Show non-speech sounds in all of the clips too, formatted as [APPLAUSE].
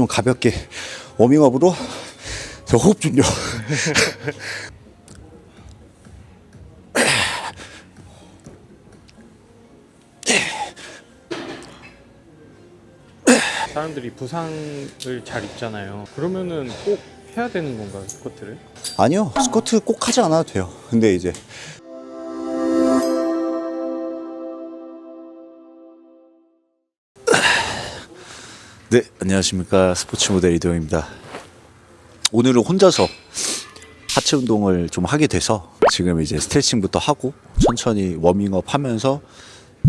좀 가볍게 워밍업으로 저 호흡 좀요. 사람들이 부상을 잘 입잖아요. 그러면은 꼭 해야 되는 건가요, 스쿼트를? 아니요, 스쿼트 꼭 하지 않아도 돼요. 근데 이제 네, 안녕하십니까. 스포츠 모델 이동입니다. 오늘은 혼자서 하체 운동을 좀 하게 돼서 지금 이제 스트레칭부터 하고 천천히 워밍업 하면서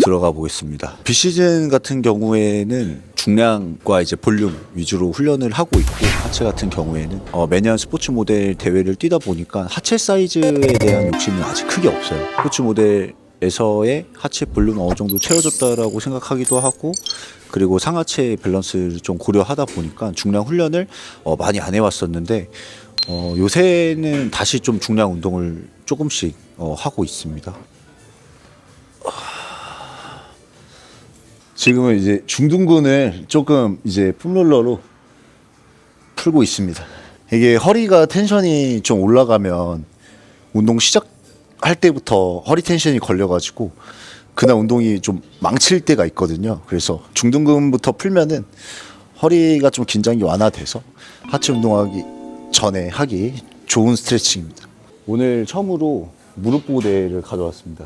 들어가 보겠습니다. 비시즌 같은 경우에는 중량과 이제 볼륨 위주로 훈련을 하고 있고 하체 같은 경우에는 어, 매년 스포츠 모델 대회를 뛰다 보니까 하체 사이즈에 대한 욕심은 아직 크게 없어요. 스포츠 모델 에서의 하체 볼륨 어느 정도 채워졌다라고 생각하기도 하고 그리고 상하체 밸런스를 좀 고려하다 보니까 중량 훈련을 어, 많이 안 해왔었는데 어, 요새는 다시 좀 중량 운동을 조금씩 어, 하고 있습니다. 지금은 이제 중둔근을 조금 이제 폼롤러로 풀고 있습니다. 이게 허리가 텐션이 좀 올라가면 운동 시작 할 때부터 허리 텐션이 걸려가지고 그날 운동이 좀 망칠 때가 있거든요. 그래서 중둔근부터 풀면은 허리가 좀 긴장이 완화돼서 하체 운동하기 전에 하기 좋은 스트레칭입니다. 오늘 처음으로 무릎 보호대를 가져왔습니다.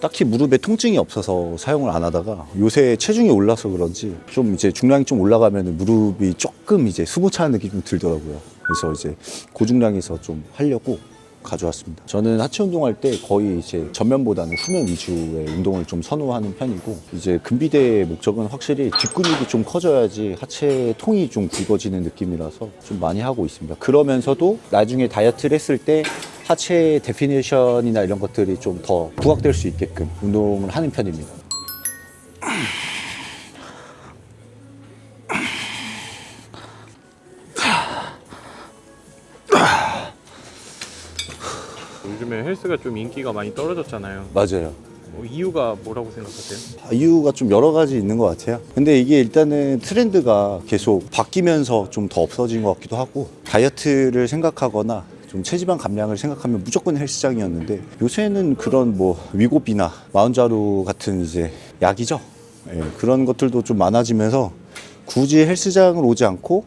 딱히 무릎에 통증이 없어서 사용을 안 하다가 요새 체중이 올라서 그런지 좀 이제 중량이 좀 올라가면 무릎이 조금 이제 수보차는 느낌이 좀 들더라고요. 그래서 이제 고중량에서 좀 하려고 가져왔습니다. 저는 하체 운동할 때 거의 이제 전면보다는 후면 위주의 운동을 좀 선호하는 편이고 이제 근비대의 목적은 확실히 뒷근육이 좀 커져야지 하체 통이 좀 굵어지는 느낌이라서 좀 많이 하고 있습니다. 그러면서도 나중에 다이어트를 했을 때 하체 데피니션이나 이런 것들이 좀 더 부각될 수 있게끔 운동을 하는 편입니다. 헬스가 좀 인기가 많이 떨어졌잖아요. 맞아요. 뭐 이유가 뭐라고 생각하세요? 아, 이유가 좀 여러 가지 있는 것 같아요. 근데 이게 일단은 트렌드가 계속 바뀌면서 좀 더 없어진 것 같기도 하고 다이어트를 생각하거나 좀 체지방 감량을 생각하면 무조건 헬스장이었는데 요새는 그런 뭐 위고비나 마운자루 같은 이제 약이죠. 예, 그런 것들도 좀 많아지면서 굳이 헬스장을 오지 않고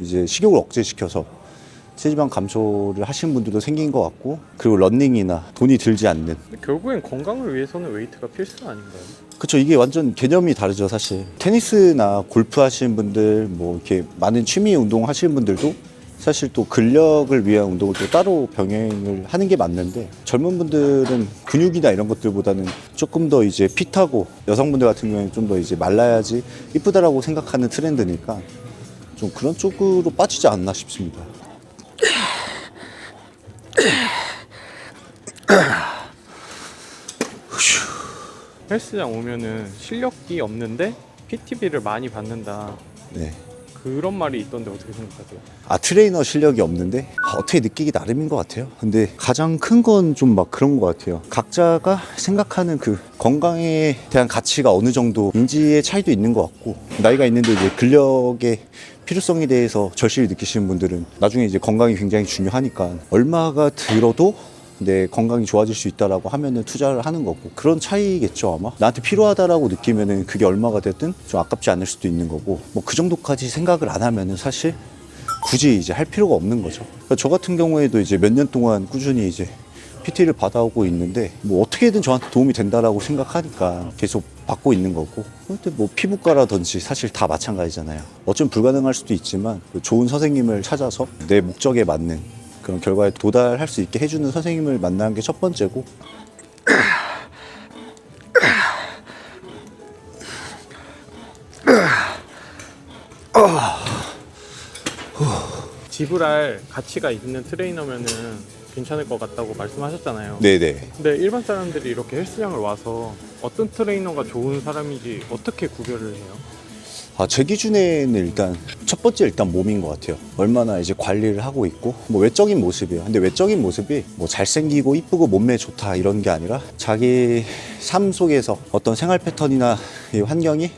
이제 식욕을 억제시켜서 체지방 감소를 하시는 분들도 생긴 것 같고 그리고 런닝이나 돈이 들지 않는 근데 결국엔 건강을 위해서는 웨이트가 필수 아닌가요? 그쵸 이게 완전 개념이 다르죠 사실 테니스나 골프 하시는 분들 뭐 이렇게 많은 취미 운동 하시는 분들도 사실 또 근력을 위한 운동을 또 따로 병행을 하는 게 맞는데 젊은 분들은 근육이나 이런 것들보다는 조금 더 이제 핏하고 여성분들 같은 경우에는 좀 더 이제 말라야지 이쁘다라고 생각하는 트렌드니까 좀 그런 쪽으로 빠지지 않나 싶습니다. 헬스장 오면은 실력이 없는데 PT비를 많이 받는다. 네. 그런 말이 있던데 어떻게 생각하세요? 아 트레이너 실력이 없는데 아, 어떻게 느끼기 나름인 것 같아요. 근데 가장 큰 건 좀 막 그런 것 같아요. 각자가 생각하는 그 건강에 대한 가치가 어느 정도 인지의 차이도 있는 것 같고 나이가 있는데 이제 근력의 필요성에 대해서 절실히 느끼시는 분들은 나중에 이제 건강이 굉장히 중요하니까 얼마가 들어도 내 건강이 좋아질 수 있다라고 하면은 투자를 하는 거고 그런 차이겠죠 아마 나한테 필요하다라고 느끼면은 그게 얼마가 됐든 좀 아깝지 않을 수도 있는 거고 뭐 그 정도까지 생각을 안 하면은 사실 굳이 이제 할 필요가 없는 거죠. 그러니까 저 같은 경우에도 이제 몇 년 동안 꾸준히 이제 PT를 받아오고 있는데 뭐 어떻게든 저한테 도움이 된다라고 생각하니까 계속 받고 있는 거고 근데 뭐 피부과라든지 사실 다 마찬가지잖아요. 어쩌면 불가능할 수도 있지만 그 좋은 선생님을 찾아서 내 목적에 맞는 그런 결과에 도달할 수 있게 해주는 선생님을 만나는 게첫 번째고 지불할 가치가 있는 트레이너면은 괜찮을 것 같다고 말씀하셨잖아요. 네네 근데 일반 사람들이 이렇게 헬스장을 와서 어떤 트레이너가 좋은 사람인지 어떻게 구별을 해요? 아, 제 기준에는 일단 첫 번째 일단 몸인 것 같아요. 얼마나 이제 관리를 하고 있고 뭐 외적인 모습이에요. 근데 외적인 모습이 뭐 잘생기고 이쁘고 몸매 좋다 이런 게 아니라 자기 삶 속에서 어떤 생활 패턴이나 이 환경이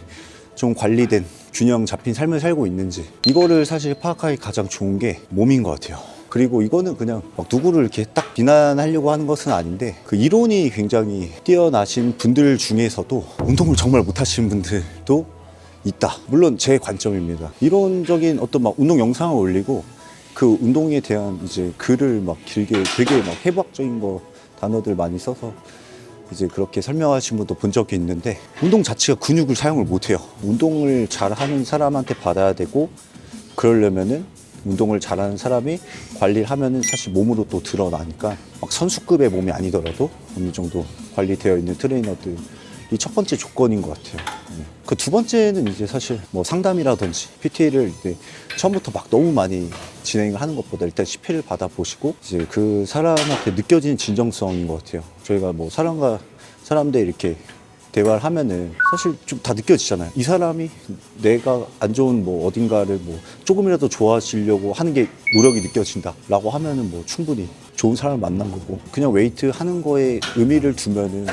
좀 관리된 균형 잡힌 삶을 살고 있는지 이거를 사실 파악하기 가장 좋은 게 몸인 것 같아요. 그리고 이거는 그냥 막 누구를 이렇게 딱 비난하려고 하는 것은 아닌데 그 이론이 굉장히 뛰어나신 분들 중에서도 운동을 정말 못하시는 분들도 있다. 물론 제 관점입니다. 이론적인 어떤 막 운동 영상을 올리고 그 운동에 대한 이제 글을 막 길게 되게 막 해부학적인 거 단어들 많이 써서 이제 그렇게 설명하신 분도 본 적이 있는데 운동 자체가 근육을 사용을 못 해요. 운동을 잘하는 사람한테 받아야 되고 그러려면은 운동을 잘하는 사람이 관리를 하면은 사실 몸으로 또 드러나니까 막 선수급의 몸이 아니더라도 어느 정도 관리되어 있는 트레이너들 이 첫 번째 조건인 것 같아요. 그 두 번째는 이제 사실 뭐 상담이라든지 PT를 이제 처음부터 막 너무 많이 진행을 하는 것보다 일단 10회를 받아보시고 이제 그 사람한테 느껴지는 진정성인 것 같아요. 저희가 뭐 사람과 사람들 이렇게 대화를 하면은 사실 좀 다 느껴지잖아요. 이 사람이 내가 안 좋은 뭐 어딘가를 뭐 조금이라도 좋아지려고 하는 게 노력이 느껴진다라고 하면은 뭐 충분히 좋은 사람을 만난 거고 그냥 웨이트 하는 거에 의미를 두면은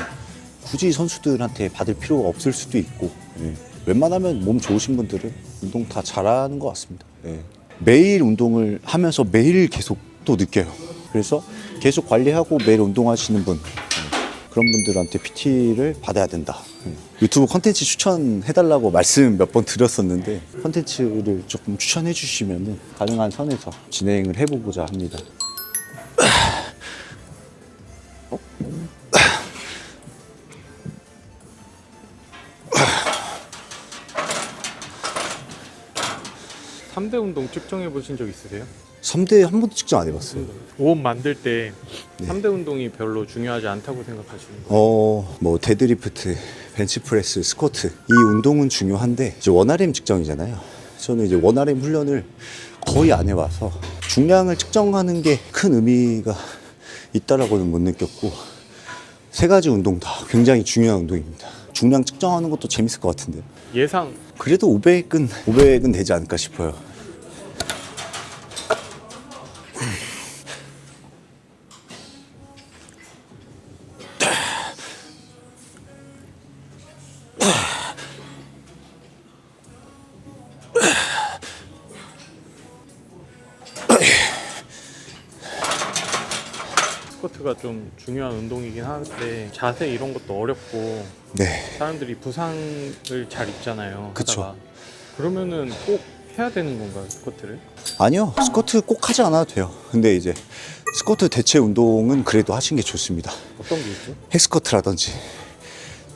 굳이 선수들한테 받을 필요가 없을 수도 있고 예. 웬만하면 몸 좋으신 분들은 운동 다 잘하는 것 같습니다. 예. 매일 운동을 하면서 매일 계속 또 느껴요. 그래서 계속 관리하고 매일 운동하시는 분 예. 그런 분들한테 PT를 받아야 된다. 예. 유튜브 컨텐츠 추천해달라고 말씀 몇 번 드렸었는데 컨텐츠를 조금 추천해 주시면 가능한 선에서 진행을 해보고자 합니다. 운동 측정해 보신 적 있으세요? 3대 한 번도 측정 안 해봤어요. 오업 만들 때 네. 삼 3대 운동이 별로 중요하지 않다고 생각하시는 거예요? 어, 뭐 데드리프트, 벤치프레스, 스쿼트 이 운동은 중요한데 이제 원RM 측정이잖아요. 저는 이제 원RM 훈련을 거의 안 해와서 중량을 측정하는 게 큰 의미가 있다라고는 못 느꼈고 세 가지 운동 다 굉장히 중요한 운동입니다. 중량 측정하는 것도 재밌을 것 같은데 예상 그래도 500은 500은 되지 않을까 싶어요. 스쿼트가 좀 중요한 운동이긴 한데 자세 이런 것도 어렵고 네. 사람들이 부상을 잘 입잖아요. 그쵸. 하다가. 그러면은 꼭 해야 되는 건가요, 스쿼트를? 아니요. 스쿼트 꼭 하지 않아도 돼요. 근데 이제 스쿼트 대체 운동은 그래도 하시는 게 좋습니다. 어떤 게 있죠? 헬스커트라든지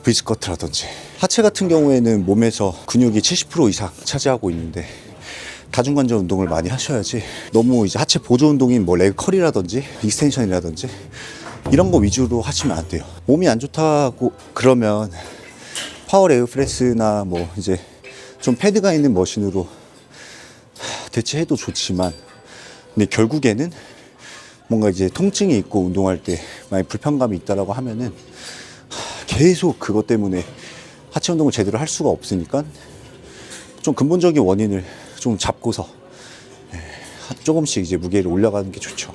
브이스커트라든지 하체 같은 경우에는 몸에서 근육이 70% 이상 차지하고 있는데 다중관절 운동을 많이 하셔야지. 너무 이제 하체 보조 운동인 뭐 레그 컬이라든지 익스텐션이라든지 이런 거 위주로 하시면 안 돼요. 몸이 안 좋다고 그러면 파워 레그 프레스나 뭐 이제 좀 패드가 있는 머신으로 대체해도 좋지만 근데 결국에는 뭔가 이제 통증이 있고 운동할 때 많이 불편감이 있다라고 하면은 하, 계속 그것 때문에 하체 운동을 제대로 할 수가 없으니까 좀 근본적인 원인을 좀 잡고서 예, 하- 조금씩 이제 무게를 올려가는 게 좋죠.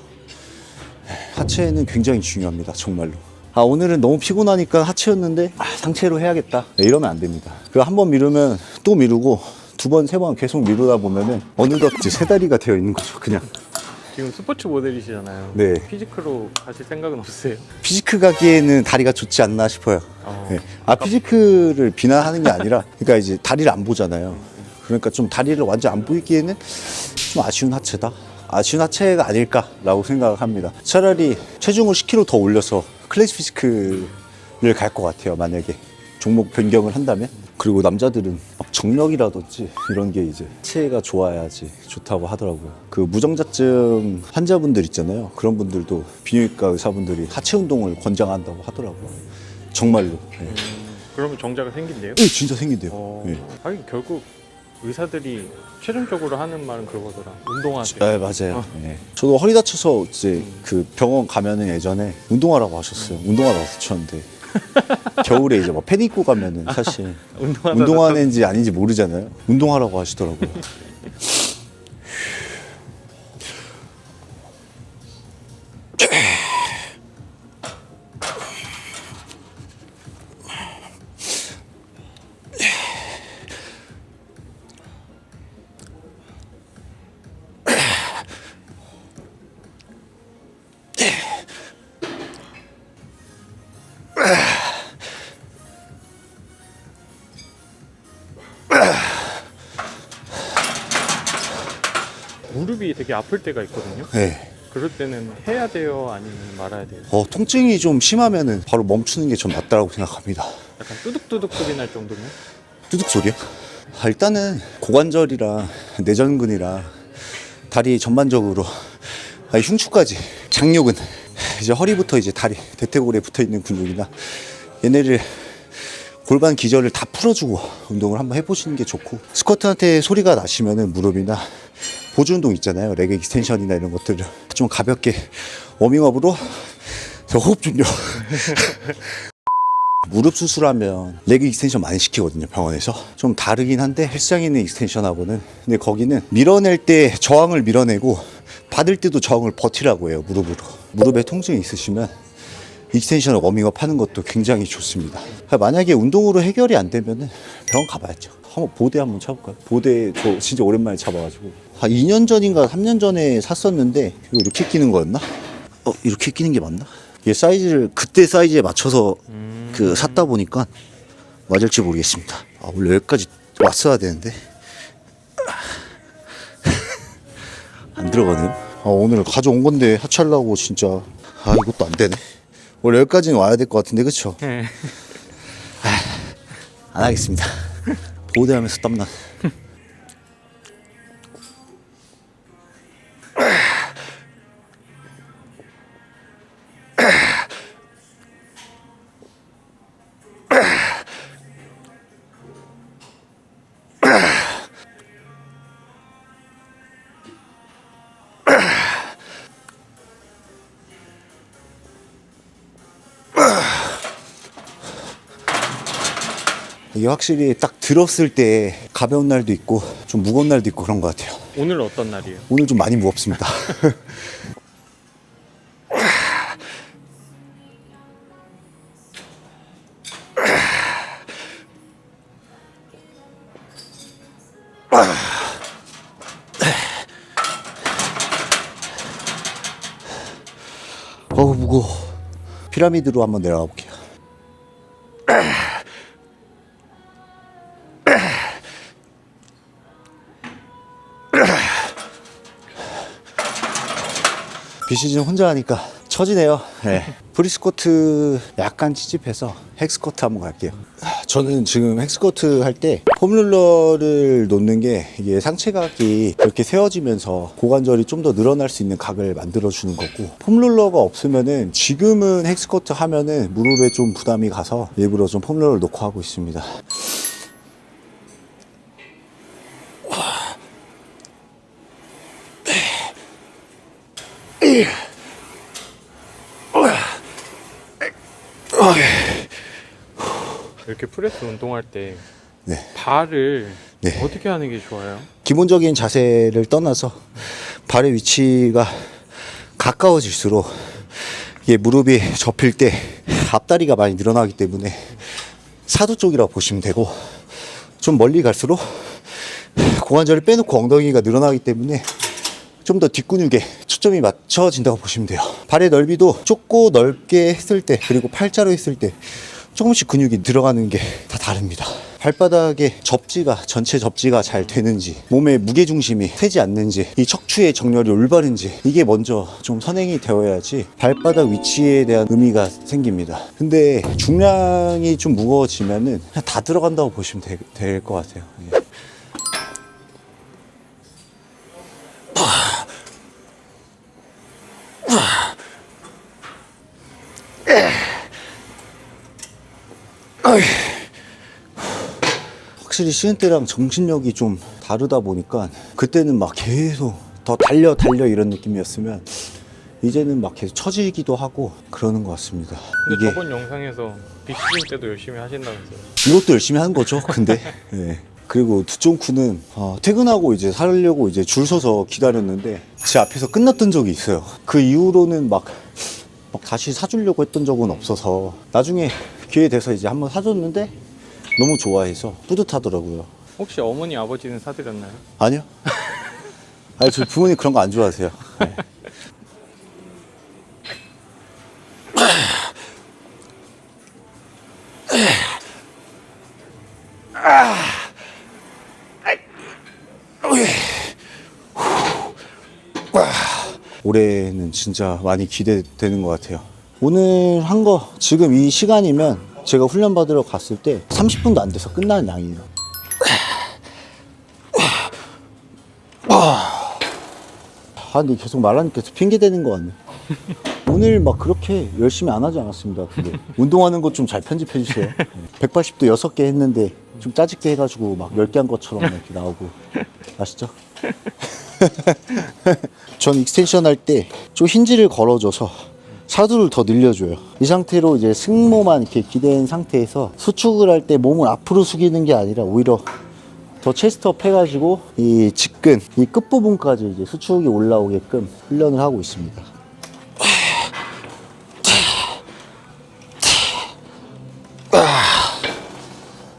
예, 하체는 굉장히 중요합니다, 정말로. 아 오늘은 너무 피곤하니까 하체였는데 아, 상체로 해야겠다. 네, 이러면 안 됩니다. 그 한 번 미루면 또 미루고 두 번, 세 번 계속 미루다 보면은 어느덧 이제 세 다리가 되어 있는 거죠, 그냥. 지금 스포츠 모델이시잖아요. 네. 피지크로 가실 생각은 없으세요? 피지크 가기에는 다리가 좋지 않나 싶어요. 어. 네. 아 피지크를 비난하는 게 아니라, 그러니까 이제 다리를 안 보잖아요. 그러니까 좀 다리를 완전 안 보이기에는 좀 아쉬운 하체다. 아쉬운 하체가 아닐까라고 생각을 합니다. 차라리 체중을 10kg 더 올려서 클래스 피지크를 갈 것 같아요. 만약에 종목 변경을 한다면. 그리고 남자들은 막 정력이라든지 이런 게 이제 체가 좋아야지 좋다고 하더라고요. 그 무정자증 환자분들 있잖아요. 그런 분들도 비뇨기과 의사분들이 하체 운동을 권장한다고 하더라고요. 정말로. 네. 그러면 정자가 생긴대요? 네, 진짜 생긴대요. 어, 네. 하긴 결국 의사들이 최종적으로 하는 말은 그거더라. 운동하세요. 네, 맞아요. 네. 저도 허리 다쳐서 이제 그 병원 가면은 예전에 운동하라고 하셨어요. 운동하라고 하셨는데 [LAUGHS] 겨울에 이제 뭐 패딩 입고 가면은 사실 [LAUGHS] 운동하다 운동하는지 아닌지 모르잖아요. 운동하라고 하시더라고요. [LAUGHS] 무릎이 되게 아플 때가 있거든요. 네. 그럴 때는 해야 돼요, 아니면 말아야 돼요? 어, 통증이 좀 심하면은 바로 멈추는 게 전 맞다라고 생각합니다. 약간 뚜둑뚜둑 소리 날 정도면? 뚜둑 소리요? 아, 일단은 고관절이랑 내전근이랑 다리 전반적으로 아니, 흉추까지 장력은 이제 허리부터 이제 다리 대퇴골에 붙어 있는 근육이나 얘네를 골반 기절을 다 풀어주고 운동을 한번 해보시는 게 좋고 스쿼트한테 소리가 나시면은 무릎이나 보조 운동 있잖아요. 레그 익스텐션이나 이런 것들을 좀 가볍게 워밍업으로 저 호흡 좀요. [LAUGHS] 무릎 수술하면 레그 익스텐션 많이 시키거든요 병원에서. 좀 다르긴 한데 헬스장에 있는 익스텐션하고는. 근데 거기는 밀어낼 때 저항을 밀어내고 받을 때도 저항을 버티라고 해요 무릎으로. 무릎에 통증이 있으시면 익스텐션을 워밍업 하는 것도 굉장히 좋습니다. 만약에 운동으로 해결이 안 되면은 병원 가봐야죠. 한번 보대 한번 쳐볼까요? 보대 저 진짜 오랜만에 잡아가지고 한 2년 전인가 3년 전에 샀었는데 이거 이렇게 끼는 거였나? 어 이렇게 끼는 게 맞나? 이게 사이즈를 그때 사이즈에 맞춰서 그 샀다 보니까 맞을지 모르겠습니다. 아, 원래 여기까지 왔어야 되는데 안 들어가네요. 아, 오늘 가져온 건데 하차하려고 진짜 아 이것도 안 되네. 원래 여기까지는 와야 될 것 같은데 그쵸? 네. 안 하겠습니다. [LAUGHS] 보대하면서 땀나. 이게 확실히 딱 들었을 때 가벼운 날도 있고 좀 무거운 날도 있고 그런 것 같아요. 오늘 어떤 날이에요? 오늘 좀 많이 무겁습니다. [LAUGHS] 어우 무거워. 피라미드로 한번 내려가 볼게요. 비시즌 혼자 하니까 처지네요. 네. [LAUGHS] 프리스쿼트 약간 찌집해서 헥스쿼트 한번 갈게요. 저는 지금 헥스쿼트 할 때 폼룰러를 놓는 게 이게 상체각이 이렇게 세워지면서 고관절이 좀 더 늘어날 수 있는 각을 만들어 주는 거고 폼룰러가 없으면은 지금은 헥스쿼트 하면은 무릎에 좀 부담이 가서 일부러 좀 폼룰러를 놓고 하고 있습니다. 이렇게 프레스 운동할 때 네. 발을 네. 어떻게 하는 게 좋아요? 기본적인 자세를 떠나서 발의 위치가 가까워질수록 이게 무릎이 접힐 때 앞다리가 많이 늘어나기 때문에 사두 쪽이라고 보시면 되고 좀 멀리 갈수록 고관절을 빼놓고 엉덩이가 늘어나기 때문에 좀 더 뒷근육에 초점이 맞춰진다고 보시면 돼요. 발의 넓이도 좁고 넓게 했을 때 그리고 팔자로 했을 때 조금씩 근육이 들어가는 게 다 다릅니다. 발바닥의 접지가 전체 접지가 잘 되는지 몸의 무게 중심이 세지 않는지 이 척추의 정렬이 올바른지 이게 먼저 좀 선행이 되어야지 발바닥 위치에 대한 의미가 생깁니다. 근데 중량이 좀 무거워지면은 그냥 다 들어간다고 보시면 될 것 같아요. 예. 확실히 쉬는 때랑 정신력이 좀 다르다 보니까 그때는 막 계속 더 달려 달려 이런 느낌이었으면 이제는 막 계속 처지기도 하고 그러는 것 같습니다. 근데 이게 저번 영상에서 비시즌 때도 열심히 하신다면서요? 이것도 열심히 하는 거죠. 근데 [LAUGHS] 예. 그리고 두쫑쿠는 어, 퇴근하고 이제 사려고 이제 줄 서서 기다렸는데 제 앞에서 끝났던 적이 있어요. 그 이후로는 막, 막 다시 사주려고 했던 적은 없어서 나중에 기회 돼서 이제 한번 사줬는데 너무 좋아해서 뿌듯하더라고요. 혹시 어머니 아버지는 사드렸나요? 아니요. [LAUGHS] 아니 저 부모님 그런 거 안 좋아하세요. 네. 올해는 진짜 많이 기대되는 것 같아요. 오늘 한 거 지금 이 시간이면 제가 훈련 받으러 갔을 때 30분도 안 돼서 끝나는 양이에요. 아, 근데 계속 말하니까 핑계 대는 것 같네. 오늘 막 그렇게 열심히 안 하지 않았습니다. 근데 운동하는 것 좀 잘 편집해 주세요. 180도 6개 했는데 좀 짜집게 해가지고 막 10개 한 것처럼 이렇게 나오고 아시죠? [LAUGHS] 전 익스텐션 할 때 좀 힌지를 걸어줘서 사두를 더 늘려줘요. 이 상태로 이제 승모만 이렇게 기댄 상태에서 수축을 할 때 몸을 앞으로 숙이는 게 아니라 오히려 더 체스트업 해가지고 이 직근, 이 끝부분까지 이제 수축이 올라오게끔 훈련을 하고 있습니다.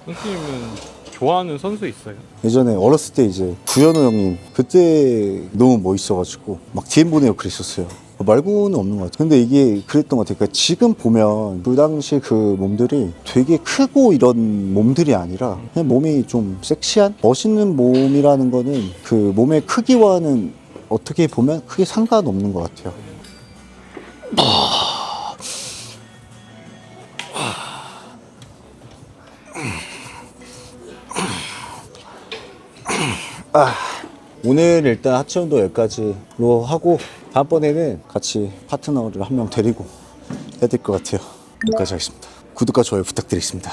선생님은 좋아하는 선수 있어요? 예전에 어렸을 때 이제 구현호 형님 그때 너무 멋있어가지고 막 DM 보내고 그랬었어요. 말고는 없는 것 같아요. 근데 이게 그랬던 것 같아요. 그러니까 지금 보면 그 당시 그 몸들이 되게 크고 이런 몸들이 아니라 그냥 몸이 좀 섹시한 멋있는 몸이라는 거는 그 몸의 크기와는 어떻게 보면 크게 상관없는 것 같아요. 오늘 일단 하체 운동 여기까지로 하고 다음번에는 같이 파트너를 한 명 데리고 해야 될 것 같아요. 여기까지 하겠습니다. 구독과 좋아요 부탁드리겠습니다.